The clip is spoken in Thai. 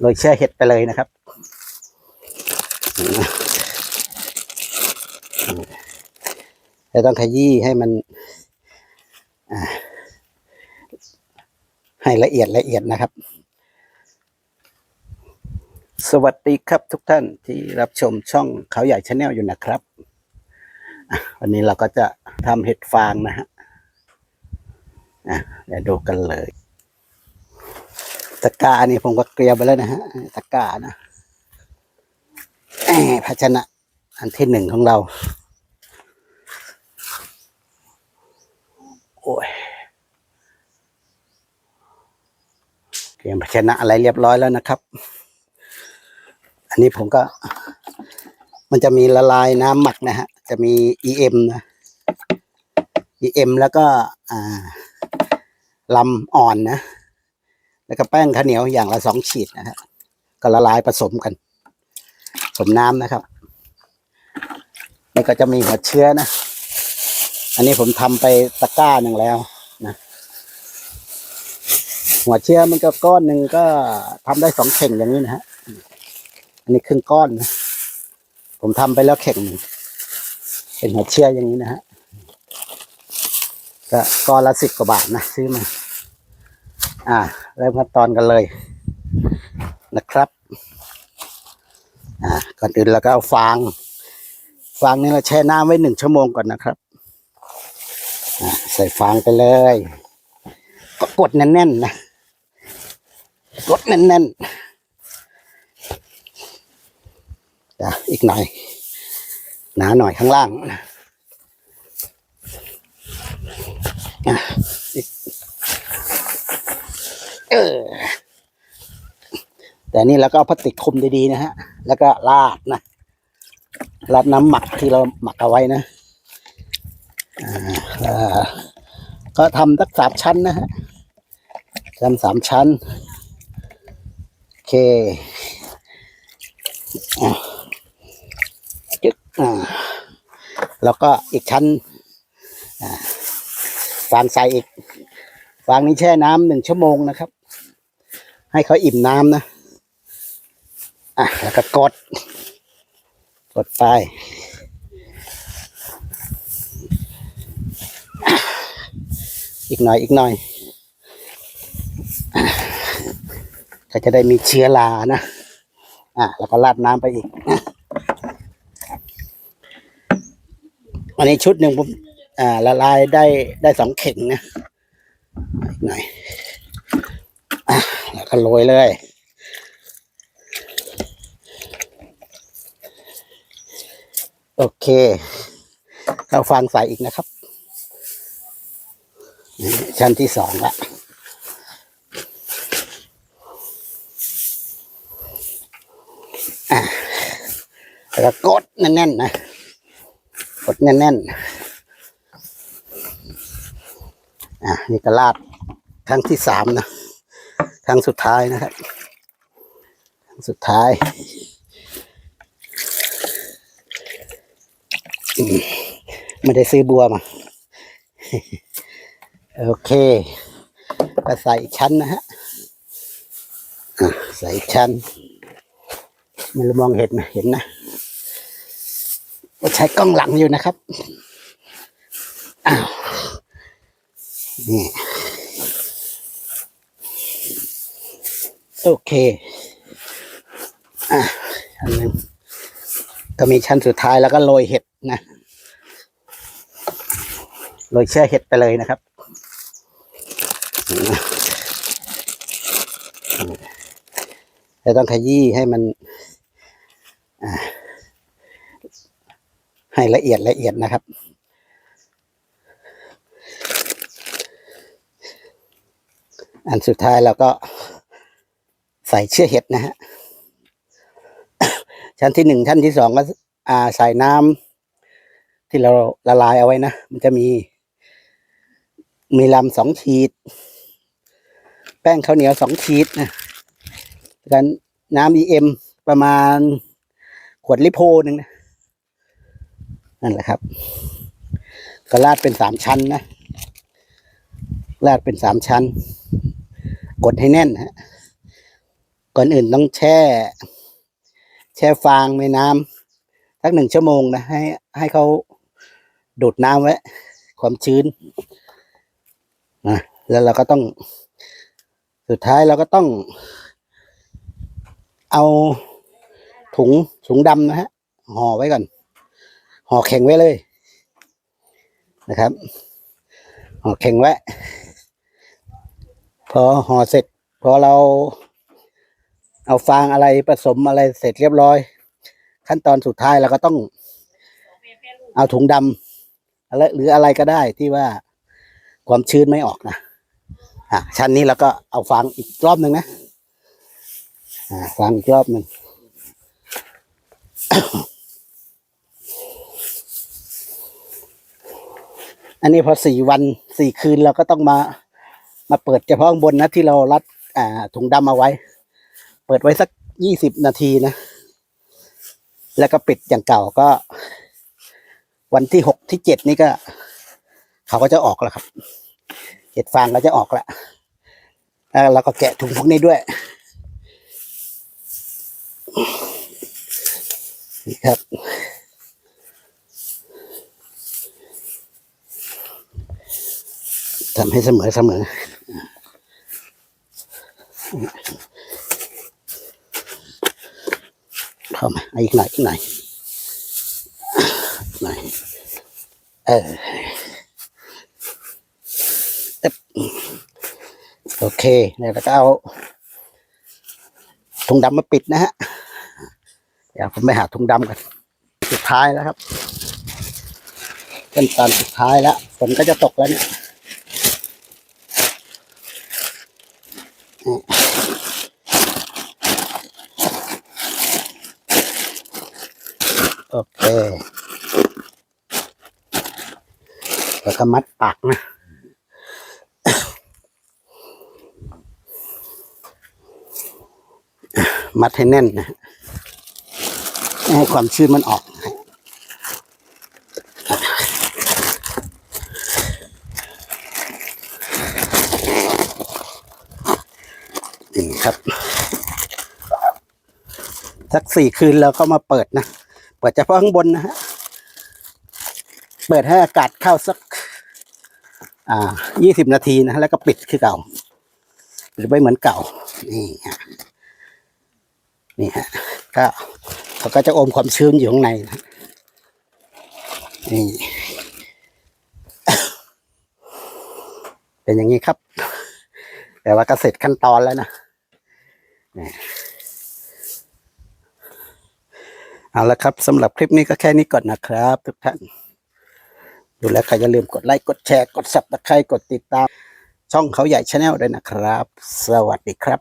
โรยเชื่อเห็ดไปเลยนะครับ จะต้องขยี้ให้มันให้ละเอียดละเอียดนะครับ สวัสดีครับทุกท่านที่รับชมช่องเขาใหญ่ชาแนลอยู่นะครับ วันนี้เราก็จะทำเห็ดฟางนะฮะอะเดี๋ยวดูกันเลย ตะกร้านี่ผมก็เกลียไปแล้วนะฮะตะกร้านะภาชนะ อันที่หนึ่งของเรา โอ้ยเตรียมภาชนะอะไรเรียบร้อยแล้วนะครับ อันนี้ผมก็ มันจะมีละลายน้ำหมักนะฮะ จะมี EM นะ EM แล้วก็ลำอ่อนนะ แล้วก็แป้งข้าวเหนียวอย่างละสองขีดนะครับก็ละลายผสมกันผสมน้ำนะครับนี่ก็จะมีหัวเชื้อนะ อันนี้ผมทำไปตะกร้าหนึ่งแล้วนะหัวเชื้อมันก็ก้อนหนึ่งก็ทำได้สองเข่งอย่างนี้นะฮะอันนี้ครึ่งก้อนนะผมทำไปแล้วเข่งหนึ่งเป็นหัวเชื้ออย่างนี้นะฮะก็ก้อนละสิบกว่าบาทนะซื้อมา อ่าเริ่มขั้นตอนกันเลยนะครับอ่าก่อนอื่นเราก็เอาฟาง ฟางนี่เราแช่น้ำไว้หนึ่งชั่วโมงก่อนนะครับอ่าใส่ฟางไปเลย ก็กดแน่นๆนะกดแน่นๆอะอีกหน่อยหนาหน่อยข้างล่างอะ เออ แต่นี่เราก็เอาพลาสติกคลุมดีๆนะฮะ แล้วก็ราดนะราดน้ำหมักที่เราหมักเอาไว้นะอ่าก็ทำสักสามชั้นนะฮะทำสามชั้น โอเคจึ๊กอ่าแล้วก็อีกชั้นอ่าฟางใส่อีกฟางนี้แช่น้ำหนึ่งชั่วโมงนะครับ ให้เขาอิ่มน้ำนะ อะ แล้วก็กด กดไป อีกหน่อย อีกหน่อย ก็จะได้มีเชื้อรานะ อะ แล้วก็ราดน้ำไปอีกนะอันนี้ชุดหนึ่งผมอ่าละลายได้ได้สองเข่งนะอีกหน่อยอะ ก็โรยเลยโอเคเราฟางใส่อีกนะครับชั้นที่สองละแล้วก็กดแน่นๆนะ กดแน่นๆ อะนี่ก็ลาดครั้งที่สามนะ ครั้งสุดท้ายนะครับครั้งสุดท้ายไม่ได้ซื้อบัวมาโอเคก็ใส่ชั้นนะฮะใส่ชั้นไม่รู้มองเห็นไหมเห็นนะใช้กล้องหลังอยู่นะครับอ้าวนี่ โอเค อะอันหนึงก็มีชั้นสุดท้ายแล้วก็โรยเห็ดนะโรยเชื่อเห็ดไปเลยนะครับจะต้องขยี้ให้มันให้ละเอียดละเอียดนะครับอันสุดท้ายเราก็ ใส่เชื่อเห็ดนะฮะชั้นที่หนึ่งชั้นที่สองก็อ่าใส่น้ำที่เราละลายเอาไว้นะ มันจะมี มีลำสองขีด แป้งข้าวเหนียวสองขีดนะกันน้ำ EM ประมาณขวดลิโพหนึ่งนะนั่นแหละครับก็ราดเป็นสามชั้นนะราดเป็นสามชั้น กดให้แน่นฮะ ก่อนอื่นต้องแช่ แช่ฟางในน้ำสักหนึ่งชั่วโมงนะ ให้ให้เขาดูดน้ำไว้ ความชื้นนะแล้วเราก็ต้อง สุดท้ายเราก็ต้อง เอาถุงถุงดำนะฮะห่อไว้ก่อนห่อแข็งไว้เลย นะครับห่อแข็งไว้ พอห่อเสร็จ พอเรา เอาฟางอะไรผสมอะไรเสร็จเรียบร้อย ขั้นตอนสุดท้ายเราก็ต้อง เอาถุงดำอะไรหรืออะไรก็ได้ที่ว่าความชื้นไม่ออกนะอะชั้นนี้เราก็เอาฟางอีกรอบหนึ่งนะอ่าฟางอีกรอบหนึ่งอันนี้พอสี่วันสี่คืนเราก็ต้องมา มาเปิดเฉพาะบนนะที่เรารัดอ่าถุงดำเอาไว้ เปิดไว้สักยี่สิบนาทีนะ แล้วก็ปิดอย่างเก่าก็ วันที่หกที่เจ็ดนี่ก็ เขาก็จะออกแล้วครับเห็ดฟางก็จะออกแล้วแล้วเราก็แกะถุงพวกนี้ด้วยนี่ครับ ทำให้เสมอเสมอ เข้ามาเอาอีกหน่อยอีกหน่อยหน่อยเออเอ๊บโอเคเนี่ยวก็เอาถุงดำมาปิดนะฮะเดี๋ยวผมไปหาถุงดำกันสุดท้ายแล้วครับขั้นตอนสุดท้ายแล้วฝนก็จะตกแล้วเนี่ย โอเคแล้วก็มัดปากนะมัดให้แน่นนะให้ความชื้นมันออกนี่ครับสักสี่คืนแล้วก็มาเปิดนะ เปิดเฉพาะข้างบนนะฮะ เปิดให้อากาศเข้าสัก อ่ายี่สิบนาทีนะ แล้วก็ปิดคือเก่าหรือไม่เหมือนเก่า นี่ฮะ นี่ฮะ ก็เขาก็จะอมความชื้นอยู่ข้างในนะนี่ เป็นอย่างนี้ครับ แต่ว่าก็เสร็จขั้นตอนแล้วนะนี่ เอาละครับสำหรับคลิปนี้ก็แค่นี้ก่อนนะครับ ทุกท่าน ดูแล้วใครอย่าลืมกดไลค์กดแชร์กดสับตะไคร้กดติดตาม ช่องเขาใหญ่ชาแนลด้วยนะครับ สวัสดีครับ